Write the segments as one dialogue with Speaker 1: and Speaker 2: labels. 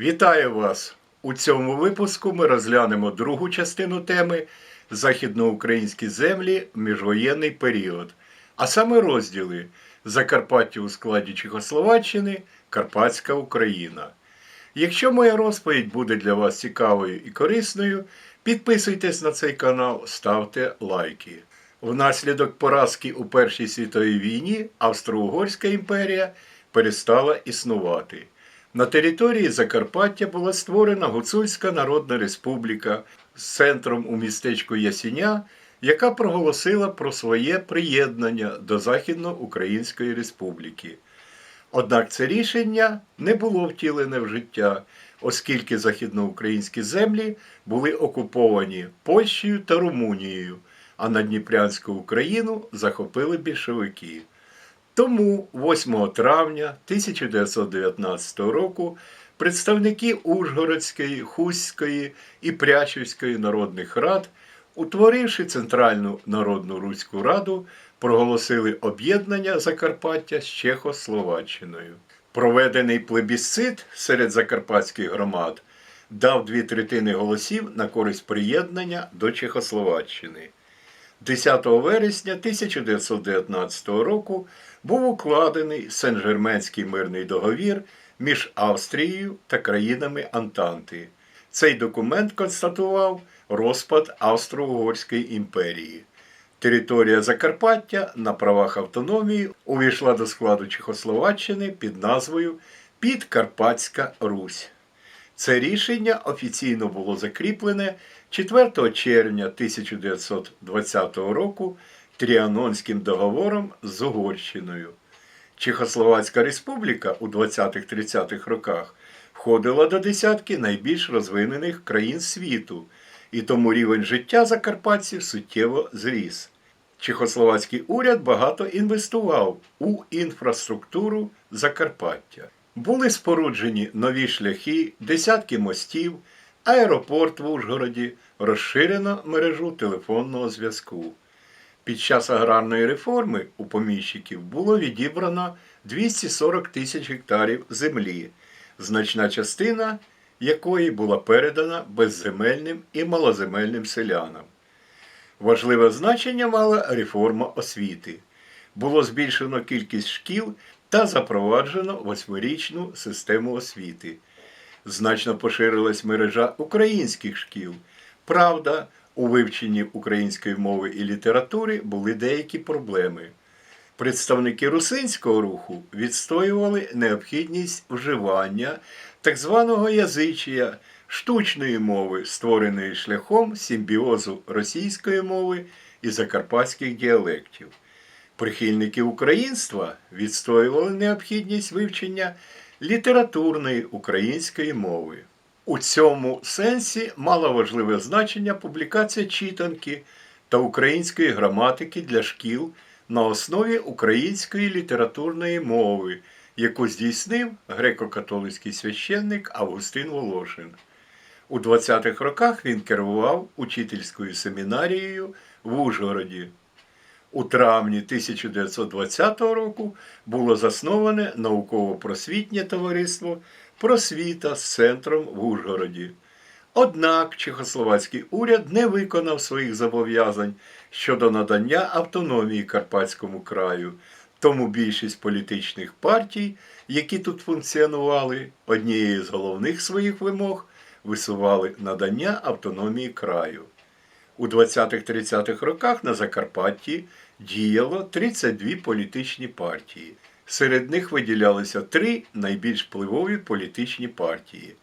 Speaker 1: Вітаю вас! У цьому випуску ми розглянемо другу частину теми Західноукраїнські землі в міжвоєнний період, а саме розділи Закарпаття у складі Чехословаччини, Карпатська Україна. Якщо моя розповідь буде для вас цікавою і корисною, підписуйтесь на цей канал, ставте лайки. Внаслідок поразки у Першій світовій війні Австро-Угорська імперія перестала існувати. На території Закарпаття була створена Гуцульська Народна Республіка з центром у містечку Ясіня, яка проголосила про своє приєднання до Західноукраїнської Республіки. Однак це рішення не було втілене в життя, оскільки західноукраїнські землі були окуповані Польщею та Румунією, а Надніпрянську Україну захопили більшовики. Тому 8 травня 1919 року представники Ужгородської, Хуської і Прячівської народних рад, утворивши Центральну Народну Руську Раду, проголосили об'єднання Закарпаття з Чехословаччиною. Проведений плебісцит серед закарпатських громад дав дві третини голосів на користь приєднання до Чехословаччини. 10 вересня 1919 року був укладений Сен-Жерменський мирний договір між Австрією та країнами Антанти. Цей документ констатував розпад Австро-Угорської імперії. Територія Закарпаття на правах автономії увійшла до складу Чехословаччини під назвою Підкарпатська Русь. Це рішення офіційно було закріплене 4 червня 1920 року Тріанонським договором з Угорщиною. Чехословацька республіка у 20-30-х роках входила до десятки найбільш розвинених країн світу, і тому рівень життя закарпатців суттєво зріс. Чехословацький уряд багато інвестував у інфраструктуру Закарпаття. Були споруджені нові шляхи, десятки мостів, аеропорт в Ужгороді, розширено мережу телефонного зв'язку. Під час аграрної реформи у поміщиків було відібрано 240 тисяч гектарів землі, значна частина якої була передана безземельним і малоземельним селянам. Важливе значення мала реформа освіти. Було збільшено кількість шкіл та запроваджено восьмирічну систему освіти. Значно поширилась мережа українських шкіл. Правда, у вивченні української мови і літератури були деякі проблеми. Представники русинського руху відстоювали необхідність вживання так званого язичія, штучної мови, створеної шляхом симбіозу російської мови і закарпатських діалектів. Прихильники українства відстоювали необхідність вивчення літературної української мови. У цьому сенсі мала важливе значення публікація читанки та української граматики для шкіл на основі української літературної мови, яку здійснив греко-католицький священник Августин Волошин. У 20-х роках він керував учительською семінарією в Ужгороді. У травні 1920 року було засноване науково-просвітнє товариство Просвіта з центром в Ужгороді. Однак Чехословацький уряд не виконав своїх зобов'язань щодо надання автономії Карпатському краю, тому більшість політичних партій, які тут функціонували, однією з головних своїх вимог висували надання автономії краю. У 20-30-х роках на Закарпатті діяло 32 політичні партії. Серед них виділялися три найбільш впливові політичні партії.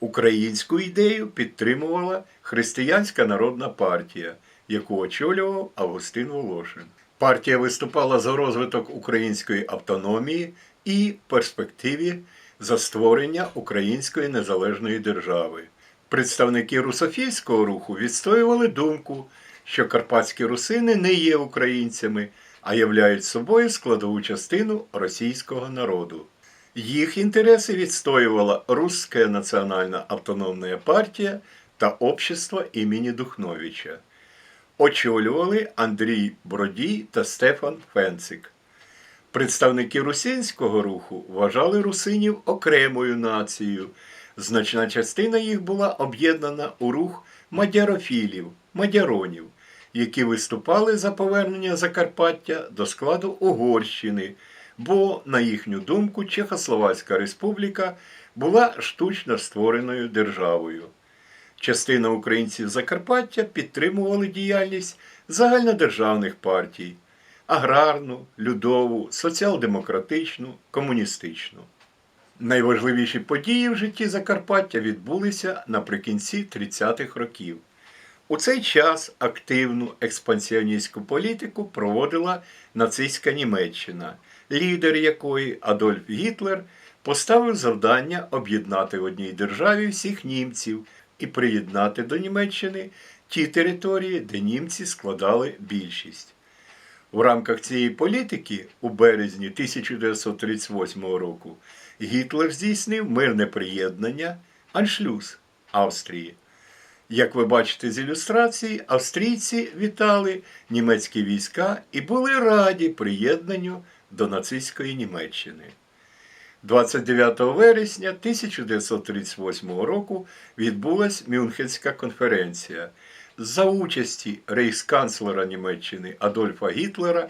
Speaker 1: Українську ідею підтримувала Християнська народна партія, яку очолював Августин Волошин. Партія виступала за розвиток української автономії і перспективі за створення Української незалежної держави. Представники русофільського руху відстоювали думку, що карпатські русини не є українцями, а являють собою складову частину російського народу. Їх інтереси відстоювала Русська національна автономна партія та общество імені Духновича. Очолювали Андрій Бродій та Стефан Фенцик. Представники русинського руху вважали русинів окремою нацією, Значна частина їх була об'єднана у рух мадярофілів, мадяронів, які виступали за повернення Закарпаття до складу Угорщини, бо, на їхню думку, Чехословацька республіка була штучно створеною державою. Частина українців Закарпаття підтримували діяльність загальнодержавних партій аграрну, людову, соціал-демократичну, комуністичну. Найважливіші події в житті Закарпаття відбулися наприкінці 30-х років. У цей час активну експансіоністську політику проводила нацистська Німеччина, лідер якої Адольф Гітлер поставив завдання об'єднати в одній державі всіх німців і приєднати до Німеччини ті території, де німці складали більшість. В рамках цієї політики у березні 1938 року Гітлер здійснив мирне приєднання Аншлюз Австрії. Як ви бачите з ілюстрації, австрійці вітали німецькі війська і були раді приєднанню до нацистської Німеччини. 29 вересня 1938 року відбулась Мюнхенська конференця за участі рейхсканцлера Німеччини Адольфа Гітлера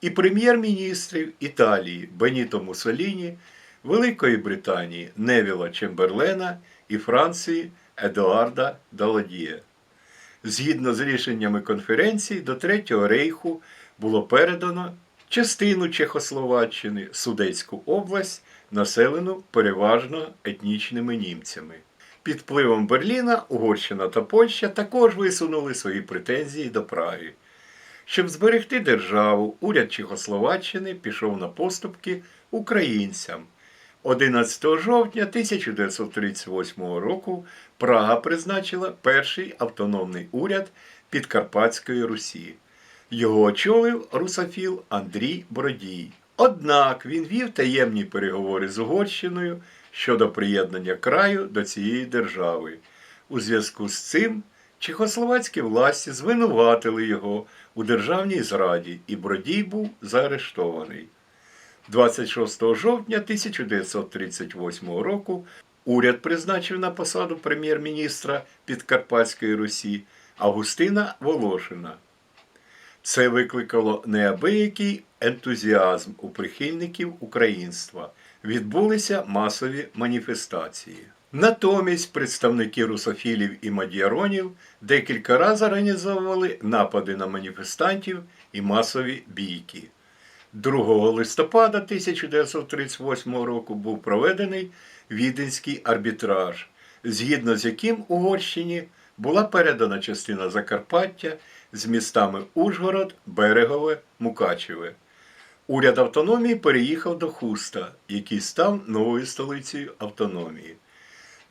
Speaker 1: і прем'єр-міністрів Італії Беніто Муссоліні, Великої Британії Невіла Чемберлена і Франції Едуарда Даладіє. Згідно з рішеннями конференції, до Третього рейху було передано частину Чехословаччини, Судецьку область, населену переважно етнічними німцями. Під впливом Берліна Угорщина та Польща також висунули свої претензії до Праги. Щоб зберегти державу, уряд Чехословаччини пішов на поступки українцям. 11 жовтня 1938 року Прага призначила перший автономний уряд Підкарпатської Русі. Його очолив русофіл Андрій Бродій. Однак він вів таємні переговори з Угорщиною щодо приєднання краю до цієї держави. У зв'язку з цим чехословацькі власті звинуватили його у державній зраді, і Бродій був заарештований. 26 жовтня 1938 року уряд призначив на посаду прем'єр-міністра Підкарпатської Русі Августина Волошина. Це викликало неабиякий ентузіазм у прихильників українства. Відбулися масові маніфестації. Натомість представники русофілів і мад'яронів декілька разів організовували напади на маніфестантів і масові бійки. 2 листопада 1938 року був проведений Віденський арбітраж, згідно з яким Угорщині була передана частина Закарпаття з містами Ужгород, Берегове, Мукачеве. Уряд автономії переїхав до Хуста, який став новою столицею автономії.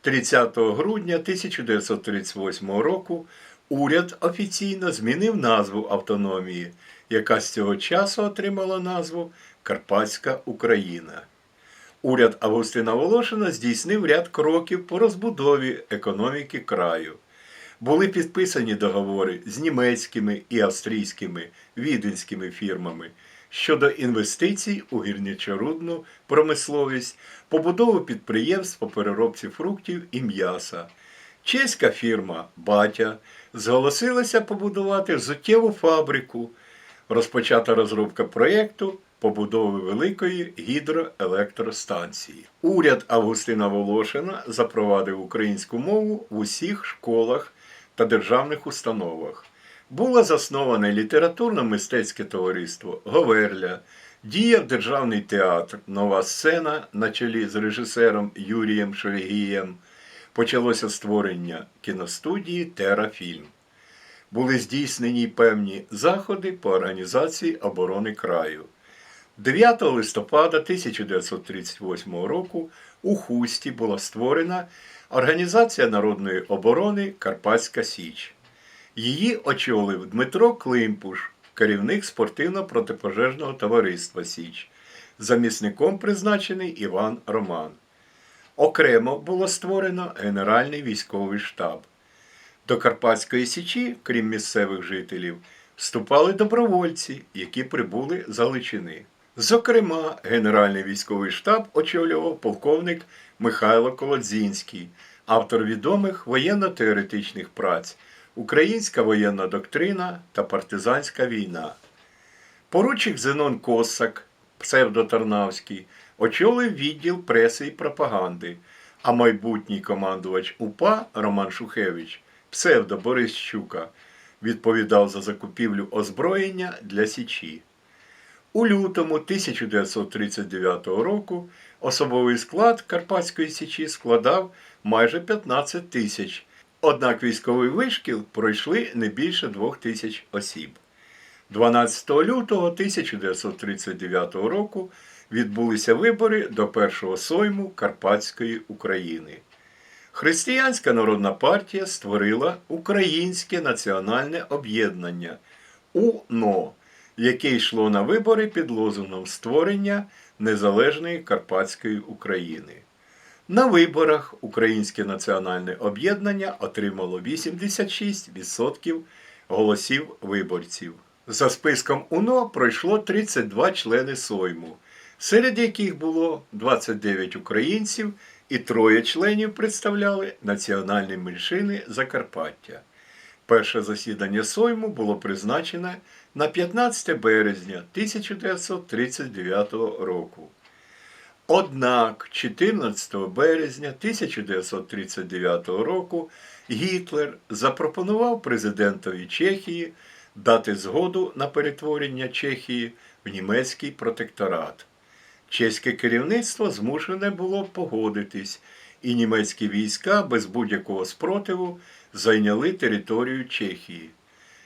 Speaker 1: 30 грудня 1938 року уряд офіційно змінив назву автономії, яка з цього часу отримала назву Карпатська Україна. Уряд Августина Волошина здійснив ряд кроків по розбудові економіки краю. Були підписані договори з німецькими і австрійськими віденськими фірмами щодо інвестицій у гірничорудну промисловість, побудову підприємств по переробці фруктів і м'яса. Чеська фірма Батя зголосилася побудувати взуттєву фабрику. Розпочата розробка проєкту побудови великої гідроелектростанції. Уряд Августина Волошина запровадив українську мову в усіх школах та державних установах. Було засноване літературно-мистецьке товариство Говерля, діяв Державний театр Нова сцена на чолі з режисером Юрієм Шелегієм. Почалося створення кіностудії Терафільм. Були здійснені певні заходи по організації оборони краю. 9 листопада 1938 року у Хусті була створена Організація народної оборони Карпатська Січ. Її очолив Дмитро Климпуш, керівник спортивно-протипожежного товариства Січ. Замісником призначений Іван Роман. Окремо було створено Генеральний військовий штаб. До Карпатської Січі, крім місцевих жителів, вступали добровольці, які прибули з Галичини. Зокрема, Генеральний військовий штаб очолював полковник Михайло Колодзінський, автор відомих воєнно-теоретичних праць Українська воєнна доктрина та партизанська війна. Поручик Зенон Косак, псевдотарнавський, очолив відділ преси і пропаганди, а майбутній командувач УПА Роман Шухевич, псевдо Борис Щука, відповідав за закупівлю озброєння для Січі. У лютому 1939 року особовий склад Карпатської Січі складав майже 15 тисяч, однак військовий вишкіл пройшли не більше двох тисяч осіб. 12 лютого 1939 року відбулися вибори до першого сойму Карпатської України. Християнська народна партія створила Українське національне об'єднання УНО, яке йшло на вибори під лозунгом створення незалежної Карпатської України. На виборах Українське національне об'єднання отримало 86% голосів виборців. За списком УНО пройшло 32 члени Сойму, серед яких було 29 українців і троє членів представляли національні меншини Закарпаття. Перше засідання Сойму було призначене на 15 березня 1939 року. Однак 14 березня 1939 року Гітлер запропонував президентові Чехії дати згоду на перетворення Чехії в німецький протекторат. Чеське керівництво змушене було погодитись, і німецькі війська без будь-якого спротиву зайняли територію Чехії.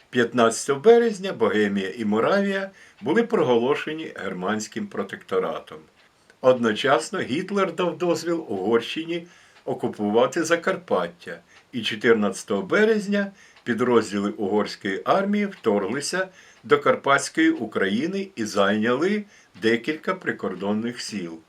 Speaker 1: 15 березня Богемія і Моравія були проголошені германським протекторатом. Одночасно Гітлер дав дозвіл Угорщині окупувати Закарпаття, і 14 березня підрозділи угорської армії вторглися до Карпатської України і зайняли декілька прикордонних сіл.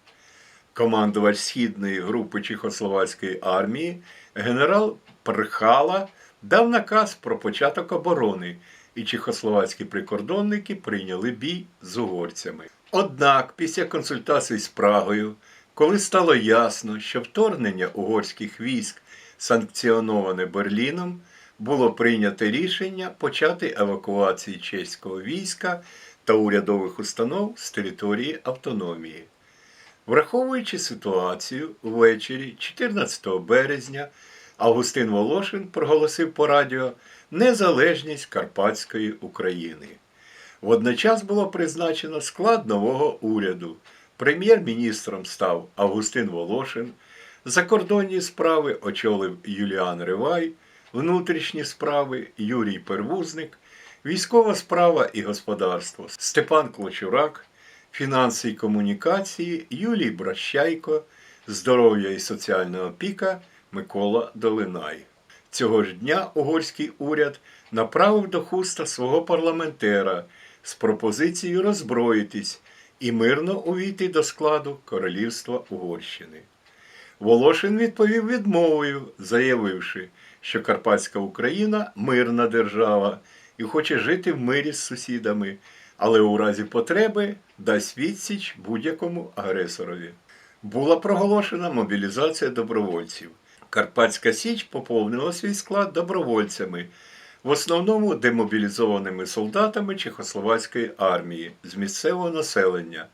Speaker 1: Командувач Східної групи Чехословацької армії генерал Прхала дав наказ про початок оборони, і чехословацькі прикордонники прийняли бій з угорцями. Однак, після консультацій з Прагою, коли стало ясно, що вторгнення угорських військ санкціоноване Берліном, було прийнято рішення почати евакуацію чеського війська та урядових установ з території автономії. Враховуючи ситуацію, ввечері 14 березня Августин Волошин проголосив по радіо незалежність Карпатської України. Водночас було призначено склад нового уряду. Прем'єр-міністром став Августин Волошин, закордонні справи очолив Юліан Ривай, внутрішні справи Юрій Первузник, військова справа і господарство. Степан Клочурак, фінанси і комунікації. Юлій Бращайко, здоров'я і соціальна опіка. Микола Долинай. Цього ж дня угорський уряд направив до хуста свого парламентера з пропозицією роззброїтись і мирно увійти до складу Королівства Угорщини. Волошин відповів відмовою, заявивши, що Карпатська Україна мирна держава і хоче жити в мирі з сусідами, але у разі потреби дасть відсіч будь-якому агресорові. Була проголошена мобілізація добровольців. Карпатська Січ поповнила свій склад добровольцями, в основному демобілізованими солдатами Чехословацької армії з місцевого населення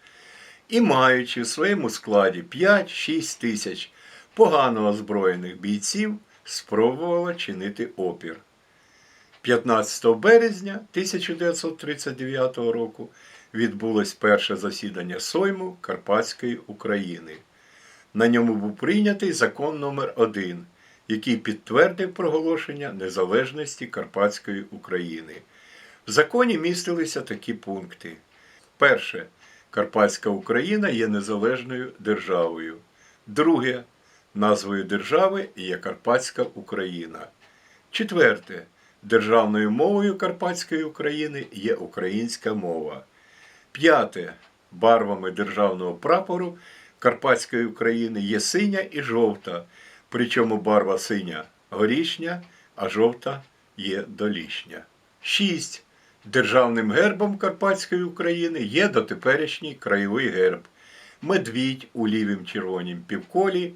Speaker 1: і маючи в своєму складі 5-6 тисяч погано озброєних бійців, спробувала чинити опір. 15 березня 1939 року відбулось перше засідання Сойму Карпатської України. На ньому був прийнятий закон номер 1 який підтвердив проголошення незалежності Карпатської України. В законі містилися такі пункти. Перше. Карпатська Україна є незалежною державою. Друге. Назвою держави є Карпатська Україна. Четверте. Державною мовою Карпатської України є українська мова. П'яте. Барвами державного прапору Карпатської України є синя і жовта, причому барва синя горішня, а жовта є долішня. 6. Державним гербом Карпатської України є дотеперішній краєвий герб, медвідь у лівім червонім півколі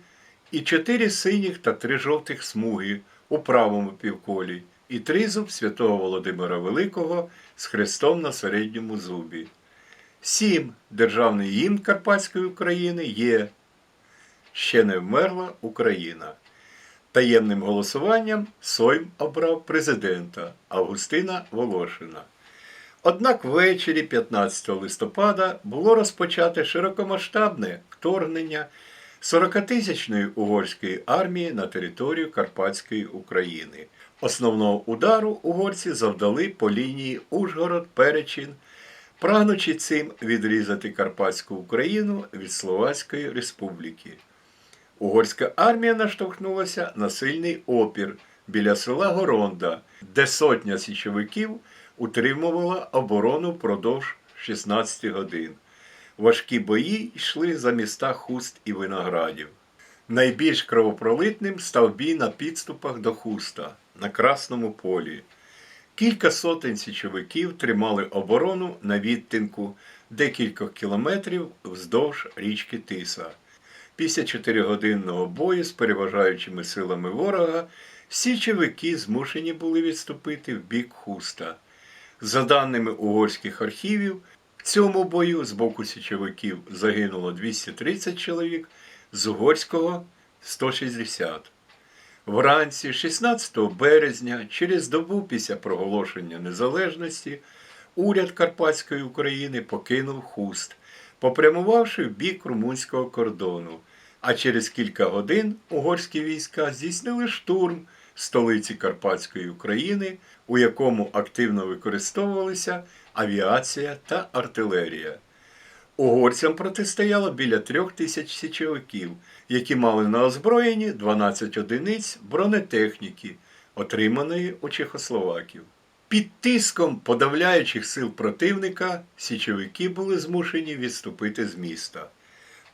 Speaker 1: і чотири синіх та три жовтих смуги у правому півколі, і тризуб святого Володимира Великого з хрестом на середньому зубі. Сім державний гімн Карпатської України є Ще не вмерла Україна. Таємним голосуванням Сойм обрав президента Августина Волошина. Однак ввечері 15 листопада було розпочате широкомасштабне вторгнення 40-тисячної угорської армії на територію Карпатської України. Основного удару угорці завдали по лінії Ужгород-Перечин, прагнучи цим відрізати Карпатську Україну від Словацької Республіки. Угорська армія наштовхнулася на сильний опір біля села Горонда, де сотня січовиків утримувала оборону впродовж 16 годин. Важкі бої йшли за міста Хуст і Виноградів. Найбільш кровопролитним став бій на підступах до Хуста на Красному полі. Кілька сотень січовиків тримали оборону на відтинку декількох кілометрів вздовж річки Тиса. Після чотиригодинного бою з переважаючими силами ворога січовики змушені були відступити в бік хуста. За даними угорських архівів, в цьому бою з боку січовиків загинуло 230 чоловік, з угорського 160. Вранці 16 березня, через добу після проголошення незалежності, уряд Карпатської України покинув хуст, попрямувавши в бік румунського кордону. А через кілька годин угорські війська здійснили штурм столиці Карпатської України, у якому активно використовувалися авіація та артилерія. Угорцям протистояло біля трьох тисяч січовиків, які мали на озброєнні 12 одиниць бронетехніки, отриманої у Чехословаків. Під тиском подавляючих сил противника січовики були змушені відступити з міста.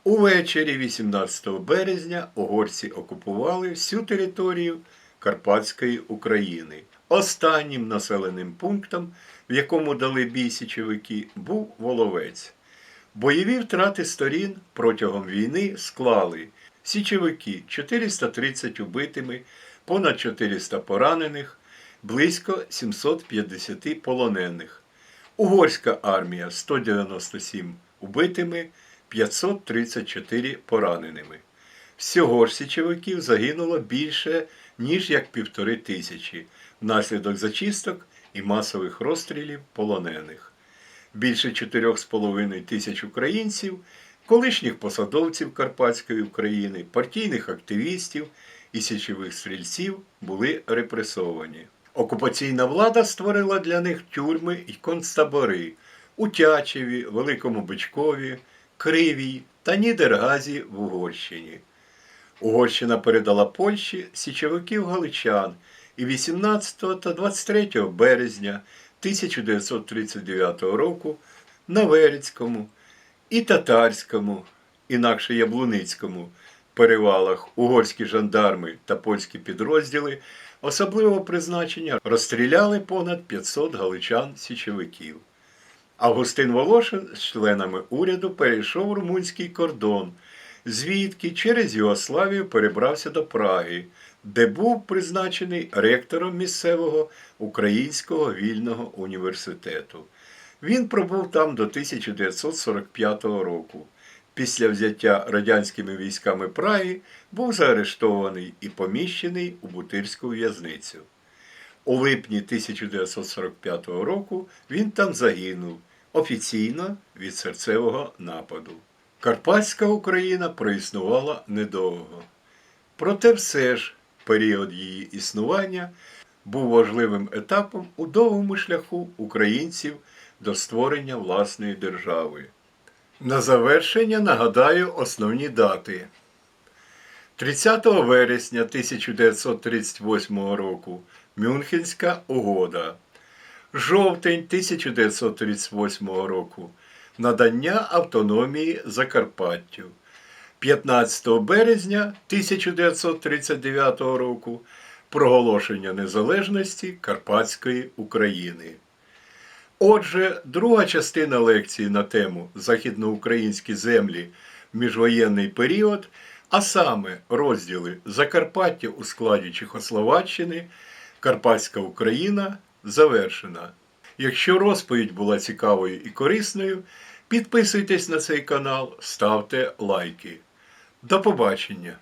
Speaker 1: Увечері 18 березня угорці окупували всю територію Карпатської України. Останнім населеним пунктом, в якому дали бій січовики, був Воловець. Бойові втрати сторін протягом війни склали січовики 430 убитими, понад 400 поранених, близько 750 полонених. Угорська армія 197 убитими, 534 пораненими. Всього ж січовиків загинуло більше, ніж як півтори тисячі внаслідок зачисток і масових розстрілів полонених. Більше 4,5 тисяч українців, колишніх посадовців Карпатської України, партійних активістів і січових стрільців були репресовані. Окупаційна влада створила для них тюрми і концтабори у Тячеві, Великому Бичкові, Кривій та Нідергазі в Угорщині. Угорщина передала Польщі січовиків галичан і 18 та 23 березня 1939 року на Верецькому і Татарському, інакше Яблуницькому перевалах угорські жандарми та польські підрозділи особливого призначення розстріляли понад 500 галичан січовиків. Августин Волошин з членами уряду перейшов румунський кордон, звідки через Югославію перебрався до Праги, де був призначений ректором місцевого Українського вільного університету. Він пробув там до 1945 року. Після взяття радянськими військами Праги був заарештований і поміщений у Бутирську в'язницю. У липні 1945 року він там загинув офіційно від серцевого нападу. Карпатська Україна проіснувала недовго. Проте все ж період її існування був важливим етапом у довгому шляху українців до створення власної держави. На завершення нагадаю основні дати. 30 вересня 1938 року Мюнхенська угода. Жовтень 1938 року надання автономії Закарпаттю. 15 березня 1939 року проголошення незалежності Карпатської України. Отже, друга частина лекції на тему Західноукраїнські землі в міжвоєнний період, а саме розділи Закарпаття у складі Чехословаччини, Карпатська Україна завершена. Якщо розповідь була цікавою і корисною, підписуйтесь на цей канал, ставте лайки. До побачення!